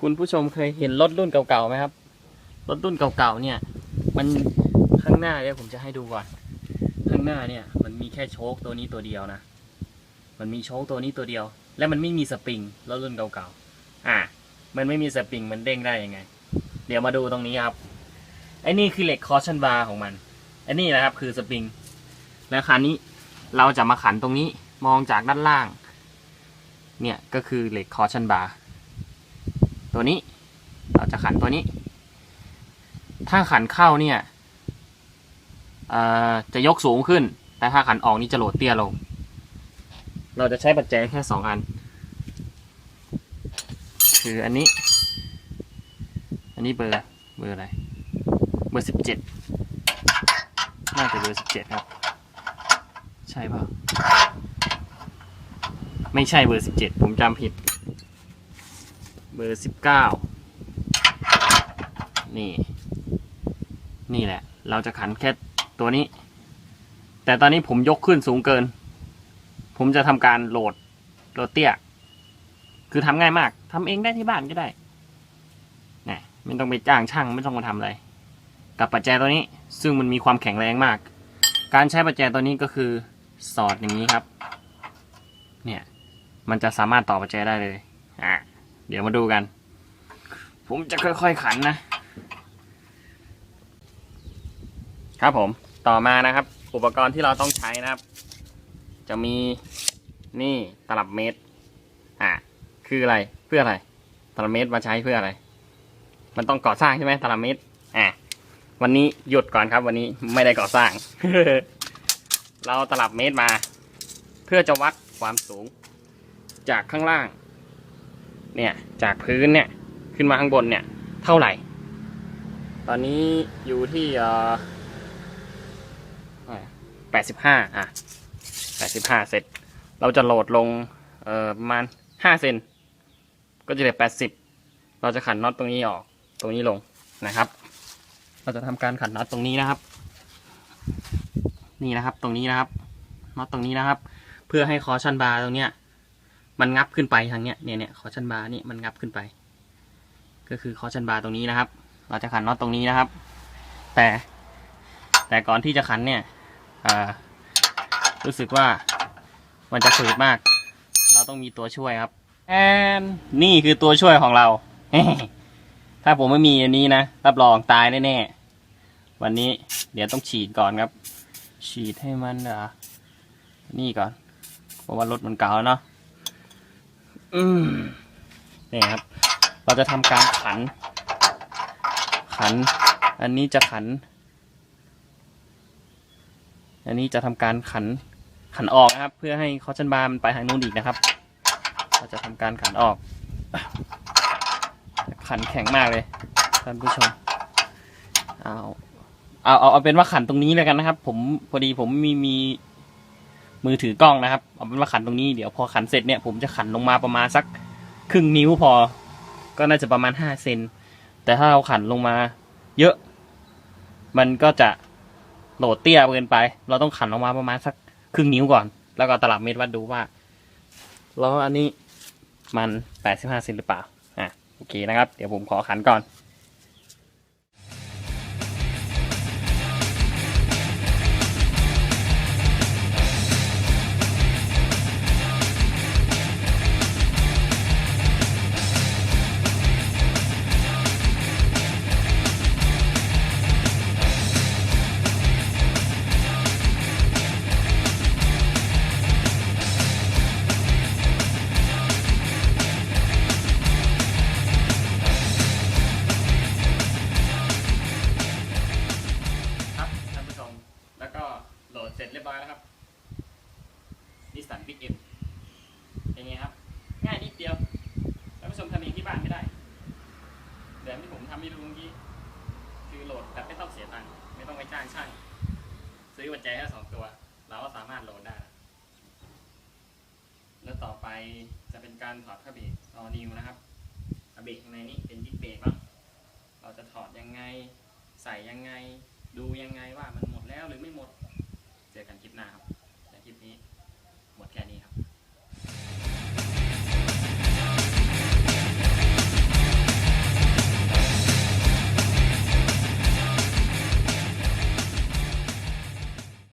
คุณผู้ชมเคยเห็นรถรุ่นเก่าๆไหมครับ รถรุ่นเก่าๆเนี่ย มันข้างหน้าเนี่ยผมจะให้ดูก่อน ข้างหน้าเนี่ย มันมีแค่โชคตัวนี้ตัวเดียวนะ มันมีโชคตัวนี้ตัวเดียว และมันไม่มีสปริงรถรุ่นเก่าๆ อะ มันไม่มีสปริงมันเด้งได้ยังไง เดี๋ยวมาดูตรงนี้ครับ ไอ้นี่คือเหล็กคอชันบาร์ของมันไอ้นี่นะครับคือสปริง แล้วครานี้เราจะมาขันตรงนี้มองจากด้านล่าง เนี่ยก็คือเหล็กคอชันบาร์ ตัวนี้ เราจะขันตัวนี้ ถ้าขันเข้าเนี่ยจะยกสูงขึ้น แต่ถ้าขันออกนี่จะโหลดเตี้ยลง เราจะใช้ปัจจัยแค่สองอัน คืออันนี้ อันนี้เบอร์เบอร์อะไร เบอร์สิบเจ็ดน่าจะเบอร์สิบเจ็ดครับ ใช่เปล่าไม่ใช่เบอร์สิบเจ็ดผมจำผิด เบอร์สิบเก้านี่ นี่แหละ เราจะขันแค่ตัวนี้ แต่ตอนนี้ผมยกขึ้นสูงเกิน ผมจะทำการโหลดโหลดเตี้ย คือทำง่ายมากทำเองได้ที่บ้านก็ได้นะไม่ต้องไปจ้างช่างไม่ต้องมาทำอะไร กับปัจจัยตัวนี้ซึ่งมันมีความแข็งแรงมาก การใช้ปัจจัยตัวนี้ก็คือสอดอย่างนี้ครับ เนี่ย มันจะสามารถต่อปัจจัยได้เลย อะ เดี๋ยวมาดูกัน ผมจะค่อยๆขันนะ ครับผมต่อมานะครับ อุปกรณ์ที่เราต้องใช้นะครับ จะมีนี่ตลับเมตร อะคืออะไรเพื่ออะไร ตลับเมตรมาใช้เพื่ออะไร มันต้องก่อสร้างใช่ไหมตลับเมตรอะวันนี้หยุดก่อนครับวันนี้ไม่ได้ก่อสร้าง เราตลับเมตรมา เพื่อจะวัดความสูง จากข้างล่าง เนี่ยจากพื้นเนี่ยขึ้นมาข้างบนเนี่ยเท่าไหร่ ตอนนี้อยู่ที่เอ่อแปดสิบห้าอะแปดสิบห้าเสร็จ เราจะโหลดลงเอ่อประมาณห้าเซนก็จะเหลือแปดสิบเราจะขันน็อตตรงนี้ออกตรงนี้ลงนะครับ เราจะทำการขันน็อตตรงนี้นะครับ นี่นะครับตรงนี้นะครับน็อตตรงนี้นะครับ เพื่อให้คอชันบาร์ตรงเนี้ย มันงับขึ้นไปทางเนี้ยเนี่ยเนี่ยคอชันบาร์นี่มันงับขึ้นไป ก็คือคอชันบาร์ตรงนี้นะครับ เราจะขันน็อตตรงนี้นะครับ แต่ แต่ก่อนที่จะขันเนี่ยอ่ารู้สึกว่ามันจะฝืดมาก เราต้องมีตัวช่วยครับแอนนี่คือตัวช่วยของเรา ถ้าผมไม่มีอันนี้นะ รับรองตายแน่ๆ วันนี้เดี๋ยวต้องฉีดก่อนครับ ฉีดให้มันอะนี่ก่อน เพราะว่ารถมันเก่าแล้วเนาะ อืมนี่ครับ เราจะทำการขัน ขัน อันนี้จะขัน อันนี้จะทำการขัน ขันออกนะครับ เพื่อให้คอชันบาร์มันไปทางนู้นอีกนะครับ เราจะทำการขันออก ขันแข็งมากเลยท่านผู้ชมเอาเอาเอาเอาเป็นว่าขันตรงนี้เลยกันนะครับ ผมพอดีผมมีมี มือถือกล้องนะครับเอาเป็นว่าขันตรงนี้เดี๋ยวพอขันเสร็จเนี่ยผมจะขันลงมาประมาณสักครึ่งนิ้วพอ ก็น่าจะประมาณห้าเซนแต่ถ้าเราขันลงมาเยอะ มันก็จะโหลดเตี้ยเกินไป เราต้องขันลงมาประมาณสักครึ่งนิ้วก่อน แล้วก็ตลับเมตรวัดดูว่า แล้วอันนี้มันแปดสิบห้าเซนหรือเปล่าอะโอเคนะครับ เดี๋ยวผมขอขันก่อน ไม่รู้งี้ คือโหลดแบบไม่ต้องเสียตังค์ไม่ต้องไปจ้างช่าง ซื้อปัจจัยแค่สองตัว เราก็สามารถโหลดได้ แล้วต่อไปจะเป็นการถอดคาเบรกตอนิวนะครับคาเบรกในนี้เป็นดิสเบรกบ้างเราจะถอดยังไง ใส่ยังไง ดูยังไงว่ามันหมดแล้วหรือไม่หมด เจอกันคลิปหน้าครับ